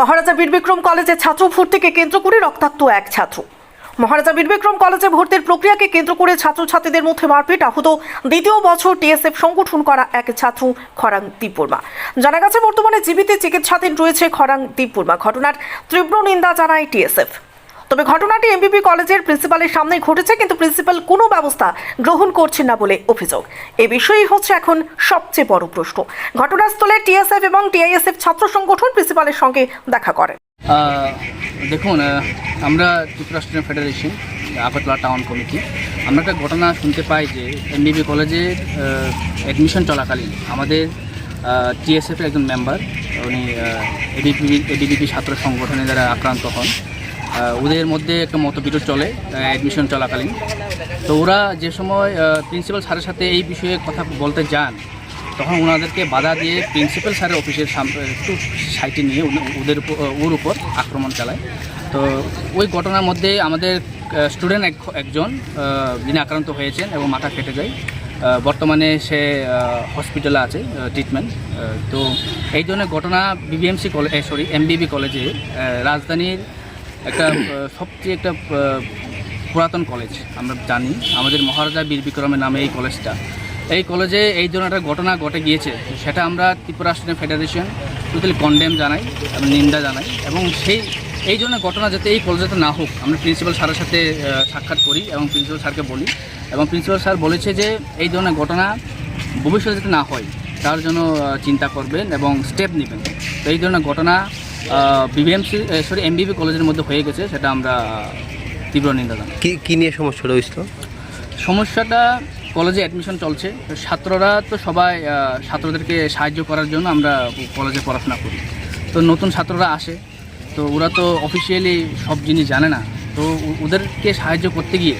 মহারাজা বীরবিক্রম কলেজে ছাত্র ভর্তিকে কেন্দ্র করে রক্তাক্ত এক ছাত্র। মহারাজা বীরবিক্রম কলেজে ভর্তির প্রক্রিয়াকে কেন্দ্র করে ছাত্রছাত্রীদের মধ্যে মারপিট আহত দ্বিতীয় বছর টিএসএফ সংগঠন করা এক ছাত্র খরাং দীপবর্মা। জানা গেছে, বর্তমানে জীবিত চিকিৎসাধীন রয়েছে খরাং দীপবর্মা। ঘটনার তীব্র নিন্দা জানায় টিএসএফ। তবে ঘটনাটি এমবিপি কলেজের প্রিন্সিপালের সামনে ঘটেছে, কিন্তু প্রিন্সিপাল কোনো ব্যবস্থা গ্রহণ করছেন না বলে অভিযোগ। এ বিষয়ই হচ্ছে এখন সবচেয়ে বড় প্রশ্ন। ঘটনাস্থলে টিএসএফ এবং টিআইএসএফ ছাত্র সংগঠন প্রিন্সিপালের সঙ্গে দেখা করে দেখুন আমরা student federation Agartala town committee. আমরা একটা ঘটনা শুনতে পাই যে এমবিবি কলেজের অ্যাডমিশন চলাকালীন আমাদের টিএসএফের একজন মেম্বার উনি এডিপি এডিবিপি ছাত্র সংগঠনে যারা আক্রান্ত হন ওদের মধ্যে একটা মতবিরোধ চলে অ্যাডমিশন চলাকালীন। তো ওরা যে সময় প্রিন্সিপাল স্যারের সাথে এই বিষয়ে কথা বলতে যান, তখন ওনাদেরকে বাধা দিয়ে প্রিন্সিপাল স্যারের অফিসের একটু সাইটে নিয়ে ওদের ওর উপর আক্রমণ চালায়। তো ওই ঘটনার মধ্যে আমাদের স্টুডেন্ট একজন যিনি আক্রান্ত হয়েছেন এবং মাথা ফেটে যায় বর্তমানে সে হসপিটালে আছে ট্রিটমেন্ট তো এই ধরনের ঘটনা বিবিএমসি কলেজ সরি এমবিবি কলেজে রাজধানীর একটা সবচেয়ে একটা পুরাতন কলেজ আমরা জানি। আমাদের মহারাজা বীর বিক্রমের নামে এই কলেজটা এই কলেজে এই ধরনের একটা ঘটনা ঘটে গিয়েছে। সেটা আমরা Tripura student federation totally condemn জানাই এবং নিন্দা জানাই। এবং সেই, এই ধরনের ঘটনা যাতে এই কলেজে না হোক, আমরা প্রিন্সিপাল স্যারের সাথে সাক্ষাৎ করি এবং প্রিন্সিপাল স্যারকে বলি। এবং প্রিন্সিপাল স্যার বলেছে যে, এই ধরনের ঘটনা ভবিষ্যতে যাতে না হয়, তার জন্য চিন্তা করবেন এবং স্টেপ নেবেন। তো এই ধরনের ঘটনা বিবিএমসি সরি এমবিবি কলেজের মধ্যে হয়ে গেছে সেটা আমরা তীব্র নিন্দা জানাই। কি কি নিয়ে সমস্যা হয়েছিল সমস্যাটা কলেজে অ্যাডমিশন চলছে। ছাত্ররা তো সবাই ছাত্রদেরকে সাহায্য করার জন্য আমরা কলেজে পড়াশোনা করি। তো নতুন ছাত্ররা আসে তো ওরা তো অফিসিয়ালি সব জিনিস জানে না। তো ওদেরকে সাহায্য করতে গিয়ে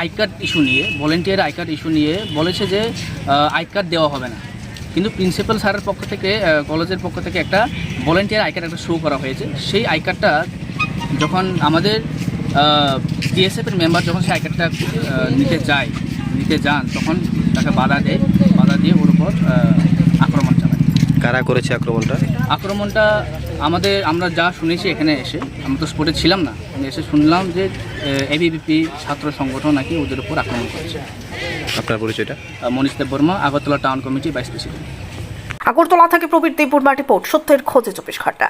আই কার্ড ইস্যু নিয়ে ভলেন্টিয়ার আই কার্ড ইস্যু নিয়ে বলেছে যে আই কার্ড দেওয়া হবে না। কিন্তু প্রিন্সিপাল স্যারের পক্ষ থেকে কলেজের পক্ষ থেকে একটা ভলেন্টিয়ার আই কার্ড একটা শো করা হয়েছে। সেই আই কার্ডটা যখন আমাদের ডিএসএফের মেম্বার যখন সেই আই কার্ডটা নিতে যায় নিতে যান তখন তাকে বাধা দেয়। বাধা দিয়ে ওর উপর আক্রমণ চালায়। কারা করেছে আক্রমণটা? আক্রমণটা আমাদের আমরা যা শুনেছি এখানে এসে আমরা তো স্পটে ছিলাম না। এসে শুনলাম যে এবিবিপি ছাত্র সংগঠন নাকি ওদের উপর আক্রমণ করেছে। আপনার পরিচয়টা? Manish Dev Barma Agartala town committee vice president. Agartala থেকে প্রবীর দেববর্মা রিপোর্ট সত্যের খোঁজে চব্বিশ ঘণ্টা।